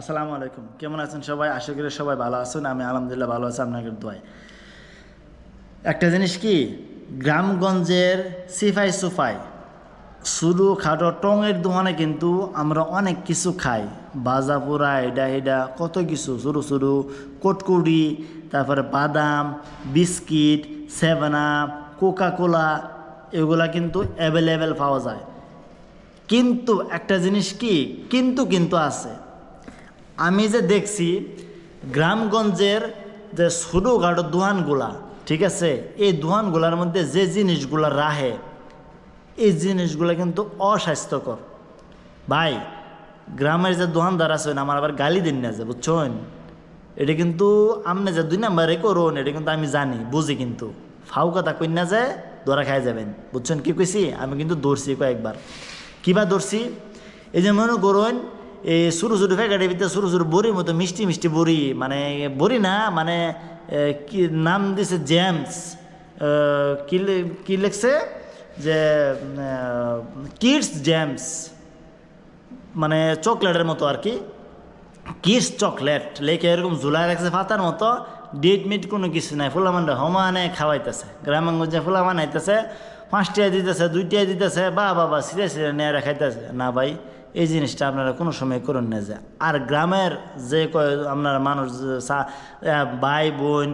আসসালামু আলাইকুম। কেমন আছেন সবাই? আশা করি সবাই ভালো আছেন। আমি আলহামদুলিল্লাহ ভালো আছি, আপনাদের দোয়ায়। একটা জিনিস কি? গ্রামগঞ্জের সিফাই সুফাই, শুধু খাটো টঙের দোকানে কিন্তু আমরা অনেক কিছু খাই। বাজা পোড়া এটা এটা, কত কিছু। সরু সরু কটকুড়ি তারপরে বাদাম, বিস্কিট, সেভেনা কোকা কোলা এগুলা কিন্তু অ্যাভেলেবেল পাওয়া যায়। কিন্তু একটা জিনিস কি? কিন্তু কিন্তু আছে। আমি যে দেখছি গ্রামগঞ্জের যে ছোটোখাটো দোকানগুলা ঠিক আছে? এই দোকানগুলার মধ্যে যে জিনিসগুলা রাহে, এই জিনিসগুলো কিন্তু অস্বাস্থ্যকর। ভাই, গ্রামের যে দোকানদার আছেন আমার আবার গালি দিন না যে, বুঝছেন? এটা কিন্তু আপনি যে দুই নাম্বারে করুন, এটা কিন্তু আমি জানি, বুঝি কিন্তু। ফাউ কথা কই না যে ধরা খাই যাবেন। বুঝছেন কি কইছি? আমি কিন্তু দৌড়ছি কয়েকবার। কিবা দৌড়ছি? এই যে মনে করুন এই সরু সরু প্যাকেটের ভিতরে সরু সরু বড়ির মতো মিষ্টি মিষ্টি বড়ি মানে বড়ি না মানে কি নাম দিছে জেমস কি লেখছে? যে কিডস জেমস মানে চকলেটের মতো আর কি। কিডস চকলেট, লেখে এরকম ঝুলাই রাখছে ফাতার মতো, ডিট মিট কোনো কিছু নাই ফুলামান সমানে খাওয়াইতেছে গ্রামাঙ্গঞ্জে ফুলামান আইতেছে। পাঁচটিয়া দিতেছে, দুইটিয়া দিতেছে, বা বাবা সিরে সিরে নিয়ে রাখাইতেছে না ভাই, এই জিনিসটা আপনারা কোনো সময় করুন না যে। আর গ্রামের যে আপনার মানুষ ভাই, বোন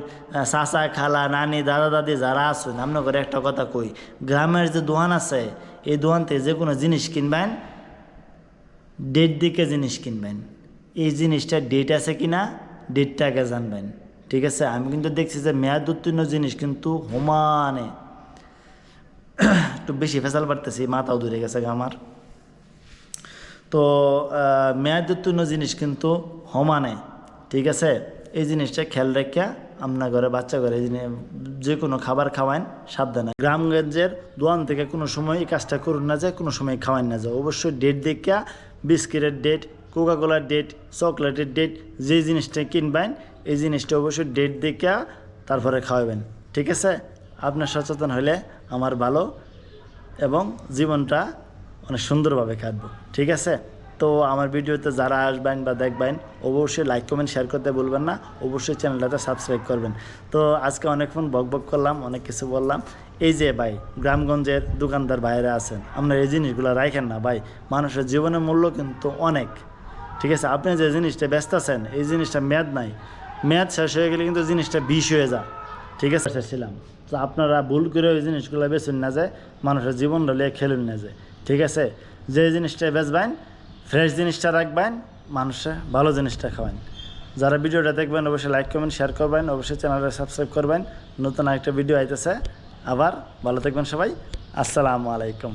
চাচা, খালা, নানি, দাদা, দাদি, যারা আছেন আপনার করে একটা কথা কই, গ্রামের যে দোকান আছে, এই দোকান থেকে যে কোনো জিনিস কিনবেন, ডেট দিকে জিনিস কিনবেন। এই জিনিসটা ডেট আছে কি না ডেটটাকে জানবেন। ঠিক আছে? আমি কিন্তু দেখছি যে মেয়াদ উত্তীর্ণ জিনিস কিন্তু সমানে একটু বেশি ফেসাল পারতেছি মাথাও ধরে গেছে আমার। তো আহ, মেয়াদ জিনিস কিন্তু সমানে ঠিক আছে? এই জিনিসটা খেয়াল রেখে আপনার ঘরে বাচ্চা ঘরে যে কোনো খাবার খাওয়ান সাবধানে। গ্রামগঞ্জের দোয়ান থেকে কোনো সময় এই কাজটা করুন না যায় কোনো সময় খাওয়ান না যায় অবশ্যই ডেট দেখা বিস্কিটের ডেট কোকা কোলার ডেট চকলেটের ডেট যে জিনিসটা কিনবেন এই জিনিসটা অবশ্যই ডেট দেখা তারপরে খাওয়াবেন ঠিক আছে? আপনার সচেতন হলে আমার ভালো এবং জীবনটা অনেক সুন্দরভাবে কাটবো। ঠিক আছে? তো আমার ভিডিওতে যারা আসবেন বা দেখবেন, অবশ্যই লাইক কমেন্ট শেয়ার করতে বলবেন না। অবশ্যই চ্যানেলটাতে সাবস্ক্রাইব করবেন। তো আজকে অনেকক্ষণ বক বক করলাম, অনেক কিছু বললাম। এই যে ভাই, গ্রামগঞ্জের দোকানদার বাইরে আছেন, আপনার এই জিনিসগুলো রাখেন না ভাই। মানুষের জীবনের মূল্য কিন্তু অনেক। ঠিক আছে? আপনি যে জিনিসটা ব্যস্ত আছেন, এই জিনিসটা মেয়াদ নাই। মেয়াদ শেষ হয়ে গেলে কিন্তু জিনিসটা বিষ হয়ে যায়। ঠিক আছে ছিলাম তো আপনারা ভুল করে ওই জিনিসগুলো বেচুন না যায় মানুষের জীবন হলে খেলুন না যায় ঠিক আছে? যে জিনিসটা বেচবেন ফ্রেশ জিনিসটা রাখবেন, মানুষে ভালো জিনিসটা খাবেন যারা ভিডিওটা দেখবেন, অবশ্যই লাইক করবেন শেয়ার করবেন, অবশ্যই চ্যানেলটা সাবস্ক্রাইব করবেন। নতুন একটা ভিডিও আইতেছে। আবার ভালো থাকবেন সবাই। আসসালামু আলাইকুম।